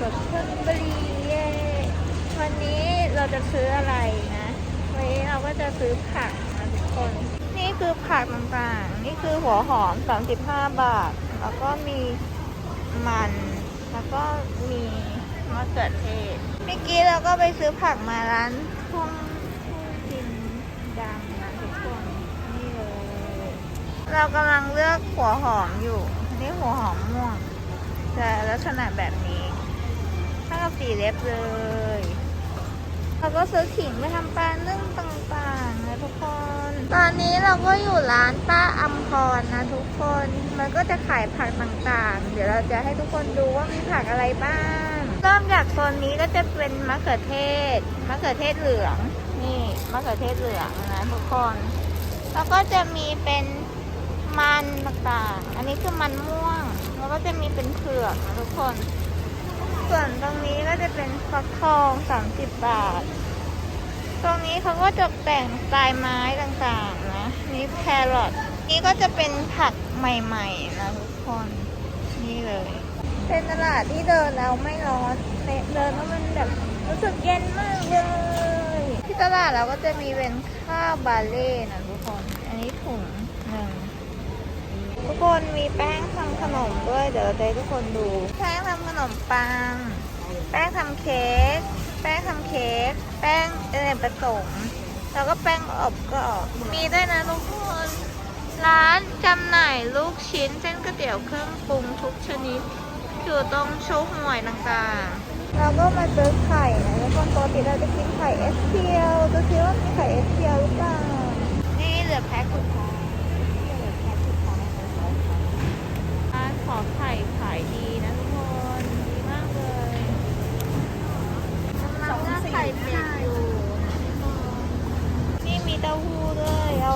สดชลบุรีเย้วันนี้เราจะซื้ออะไรนะวันนี้เราก็จะซื้อผักนะทุกคน นี่คือผักต่างๆ นี่คือหัวหอม 35 บาท แล้วก็มีมัน แล้วก็มีมะเขือเทศ เมื่อกี้เราก็ไปซื้อผักมาร้านทุ่งกินดังนะทุกคนนี่เลยเรากำลังเลือกหัวหอมอยู่ นี่หัวหอมม่วงจะลักษณะแบบนี้ กับสีเล็บเลยเราก็ซื้อขิงไปทำปลานึ่งต่างๆนะทุกคน ตอนนี้เราก็อยู่ร้านป้าอัมพรนะทุกคน มันก็จะขายผักต่างๆ เดี๋ยวเราจะให้ทุกคนดูว่ามีผักอะไรบ้าง เริ่มจากโซนนี้ก็จะเป็นมะเขือเทศ มะเขือเทศเหลือง นี่มะเขือเทศเหลืองนะทุกคน แล้วก็จะมีเป็นมันต่างๆ อันนี้คือมันม่วง แล้วก็จะมีเป็นเผือกนะทุกคน ส่วนตรงนี้ก็จะเป็นฟักทอง30บาท ตรงนี้เขาก็จะแต่งสไตล์ไม้ต่างๆนะ นี่แครอท นี่ก็จะเป็นผักใหม่ๆนะทุกคน นี่เลย เป็นตลาดที่เดินแล้วไม่ร้อนเดินแล้วมันแบบรู้สึกเย็นมากเลย ที่ตลาดเราก็จะมีเป็นข้าวบาเล่นะทุกคน อันนี้ถุงหนึ่งทุกคนมีแป้งทำ ขนมด้วย เดี๋ยวเราจะให้ทุกคนดู แป้งทำขนมปัง แป้งทำเค้ก แป้งทำเค้ก แป้งเอเนกประสงค์แล้วก็แป้งอบก็ออกมีด้วยนะทุกคน ร้านจำหน่ายลูกชิ้นเส้นก๋วยเตี๋ยวเครื่องปรุงทุกชนิด อยู่ตรงโชว์หวยต่างๆเราก็มาซื้อไข่นะทุกคนปกติเราจะกินไข่เอสเพียวจะคิดว่ามีไข่เอสเพียวหรือเปล่า นี่เหลือแพ็คสุดท้ายเหลือแพ็คสุดท้ายร้านขอไข่ขายดีนะทุกคน ดีมากเลยกำลังเลือกไข่เป็ดอยู่นะทุกคนนี่มีเต้าหู้ด้วย เอาไว้